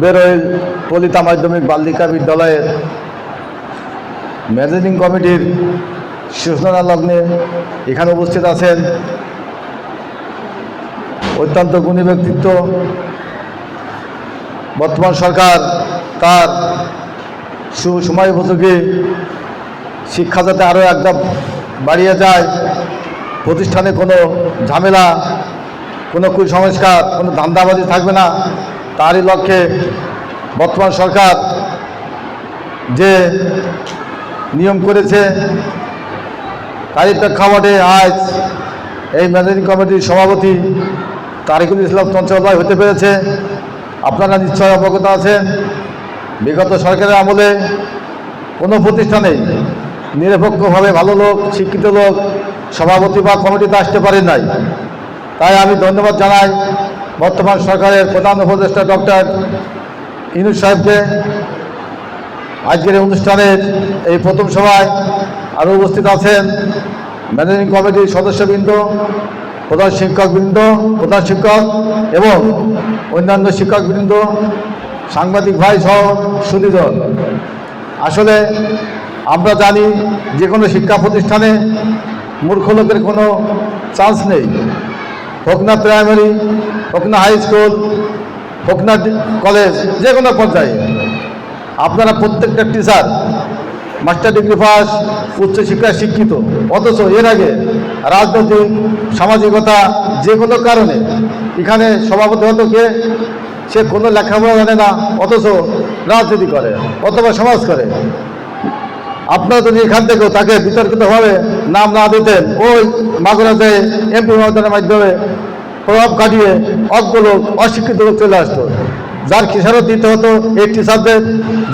বেরোয় কলিতা মাধ্যমিক বালিকা বিদ্যালয়ের ম্যানেজিং কমিটির সূচনা লগ্নে এখানে উপস্থিত আছেন অত্যন্ত গুণী ব্যক্তিত্ব। বর্তমান সরকার তার সুসময় উপযোগী শিক্ষা যাতে আরও একদম বাড়িয়ে যায়, প্রতিষ্ঠানে কোনো ঝামেলা, কোনো কুসংস্কার, কোনো ধান্দাবাজি থাকবে না, তারই লক্ষ্যে বর্তমান সরকার যে নিয়ম করেছে, তারই প্রেক্ষাপটে আজ এই ম্যানেজিং কমিটির সভাপতি তারিকুল ইসলাম চঞ্চল ভাই হতে পেরেছে। আপনারা নিশ্চয় অবগত আছেন, বিগত সরকারের আমলে কোনো প্রতিষ্ঠানে নিরপেক্ষভাবে ভালো লোক, শিক্ষিত লোক, সভাপতি বা কমিটিতে আসতে পারেন নাই। তাই আমি ধন্যবাদ জানাই বর্তমান সরকারের প্রধান উপদেষ্টা ডক্টর ইনুস সাহেবকে। আজকের এই অনুষ্ঠানের এই প্রথম সভায় আরও উপস্থিত আছেন ম্যানেজিং কমিটির সদস্যবৃন্দ প্রধান শিক্ষকবৃন্দ, প্রধান শিক্ষক এবং অন্যান্য শিক্ষকবৃন্দ, সাংবাদিক ভাই সহ সুদীজন আসলে আমরা জানি যে কোনো শিক্ষা প্রতিষ্ঠানে মূর্খ লোকের কোনো চান্স নেই। হোক না প্রাইমারি, হোক না হাই স্কুল, হোক না কলেজ, যে কোনো পর্যায়ে। আপনারা প্রত্যেকটা টিচার মাস্টার ডিগ্রি পাস উচ্চশিক্ষায় শিক্ষিত। অথচ এর আগে রাজনৈতিক, সামাজিকতা যে কোনো কারণে এখানে সভাপতি হতো কে, সে কোনো লেখাপড়া জানে না, অথচ রাজনীতি করে অথবা সমাজ করে। আপনারা যদি এখান থেকেও তাকে বিতর্কিতভাবে নাম না দিতেন, ওই মাগুরাতে এমপি মহোদয়ের মাধ্যমে প্রভাব কাটিয়ে অজ্ঞ লোক, অশিক্ষিত লোক চলে আসতো। যার কিসারত দিতে হতো এই টিচারদের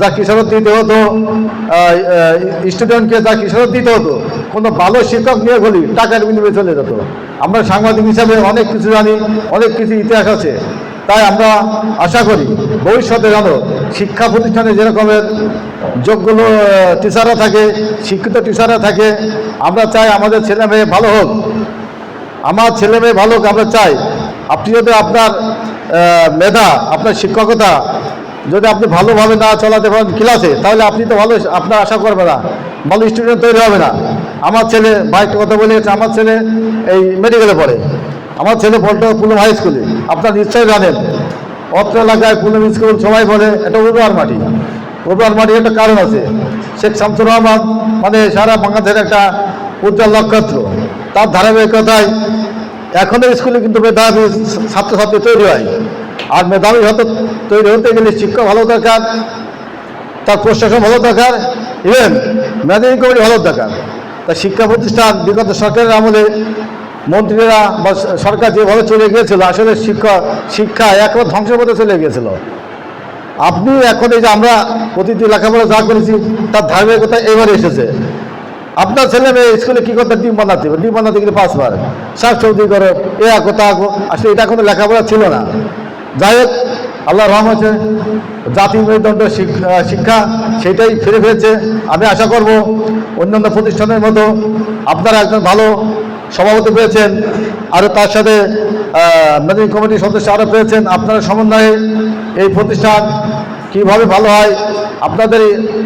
যা কিসারত দিতে হতো স্টুডেন্টকে যা কিসারত দিতে হতো, কোনো ভালো শিক্ষক নিয়ে বলি টাকার বিনিময়ে চলে যেত। আমরা সাংবাদিক হিসাবে অনেক কিছু জানি, অনেক কিছু ইতিহাস আছে। তাই আমরা আশা করি, ভবিষ্যতে যেন শিক্ষা প্রতিষ্ঠানে যেরকমের যোগ্য টিচাররা থাকে, শিক্ষিত টিচাররা থাকে, আমরা চাই আমাদের ছেলে মেয়ে ভালো হোক। আমার ছেলে মেয়ে ভালো হোক, আমরা চাই। আপনি যদি আপনার মেধা, আপনার শিক্ষকতা যদি আপনি ভালোভাবে না চালাতে পারেন ক্লাসে, তাহলে আপনি তো ভালো, আপনার আশা করবে না। ভালো স্টুডেন্ট তৈরি হবে না। আমার ছেলে, ভাই কথা বলে আমার ছেলে এই মেডিকেলে পড়ে। আমার ছেলে পড়তো পুলম হাই স্কুলে আপনার নিশ্চয়ই জানেন, অত্র এলাকায় পুলম স্কুল সবাই বলে, এটা উর্বর মাটি। উর্বর মাটির একটা কারণ আছে। শেখ শামসুর রহমান মানে সারা বাংলাদেশের একটা উজ্জ্বল নক্ষত্র। তার ধারাবাহিকতায় এখনের স্কুলে কিন্তু মেধাবী ছাত্রছাত্রী তৈরি হয়। আর মেধাবী হতে তৈরি হতে গেলে শিক্ষক ভালো দরকার, তার প্রশাসন ভালো দরকার ইভেন ম্যানেজিং কমিটি ভালো দরকার। তা শিক্ষা প্রতিষ্ঠান বিগত সরকারের আমলে মন্ত্রীরা বা সরকার যেভাবে চলে গিয়েছিল, আসলে শিক্ষা শিক্ষা একবার ধ্বংসের পথে চলে গিয়েছিল। আপনি এখন এই যে আমরা প্রতিটি লেখাপড়া যা করেছি, তার ধারাবাহিকতা এবারে এসেছে। আপনার ছেলে মেয়ে স্কুলে কী করতে, ডিম বানাতে হবে? ডিম বানাতে গেলে পাঁচবার। শাক সবজি করো, এ আঁকো তা আঁকো আসলে এটা কোনো লেখাপড়া ছিল না। যাই হোক আল্লাহ আছে জাতি মেরুদণ্ড শিক্ষা সেটাই ফিরে ফিরেছে আমি আশা করব অন্যান্য প্রতিষ্ঠানের মতো আপনারা একজন ভালো সভাপতি পেয়েছেন, আরও তার সাথে ম্যানেজিং কমিটির সদস্য আরও পেয়েছেন। আপনারা সমন্বয়ে এই প্রতিষ্ঠান কীভাবে ভালো হয়? আপনাদের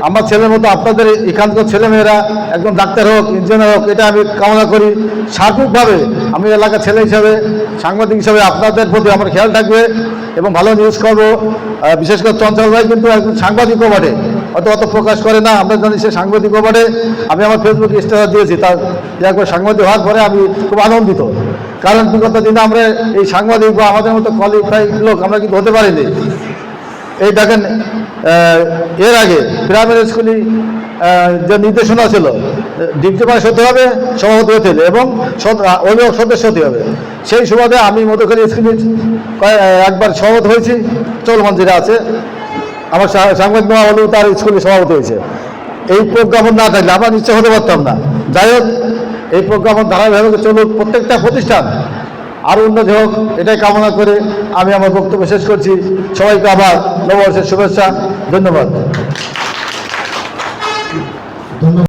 আমার ছেলের মতো আপনাদের এখানকার ছেলেমেয়েরা একদম ডাক্তার হোক ইঞ্জিনিয়ার হোক, এটা আমি কামনা করি। সার্বিকভাবে আমি এলাকার ছেলে হিসাবে, সাংবাদিক হিসাবে আপনাদের প্রতি আমার খেয়াল থাকবে এবং ভালো নিউজ করব। বিশেষ করে চঞ্চল ভাই কিন্তু একজন সাংবাদিকও বটে। অত অত প্রকাশ করে না, আমরা জানি সে সাংবাদিকও বটে। আমি আমার ফেসবুকে স্ট্যাটাস দিয়েছি, তার একবার সাংবাদিক হওয়ার পরে আমি খুব আনন্দিত। কারণ বিগত দিনে আমরা এই সাংবাদিক বা আমাদের মতো কোয়ালিফাইড লোক আমরা কিন্তু হতে পারিনি। এই দেখেন এর আগে প্রাইমারি স্কুলে যে নির্দেশনা ছিল পাস হতে হবে, সভাপতি হতে হবে, এবং অভিভাবক সদস্য হতে হবে। সেই সুবাদে আমি মধুখালী স্কুলে একবার সভাপতি হয়েছি, চলমান যেটা আছে, আমার সাংবাদিক মহা হলেও তার স্কুলে সভাপতি হয়েছে। এই প্রজ্ঞাপন না থাকলে আমরা নিশ্চয় হতে পারতাম না। যাই হোক, এই প্রজ্ঞাপন ধারাবাহিকভাবে চলুক, প্রত্যেকটা প্রতিষ্ঠান আরও উন্নতি হোক এটাই কামনা করে আমি আমার বক্তব্য শেষ করছি। সবাইকে আবার নববর্ষের শুভেচ্ছা। ধন্যবাদ।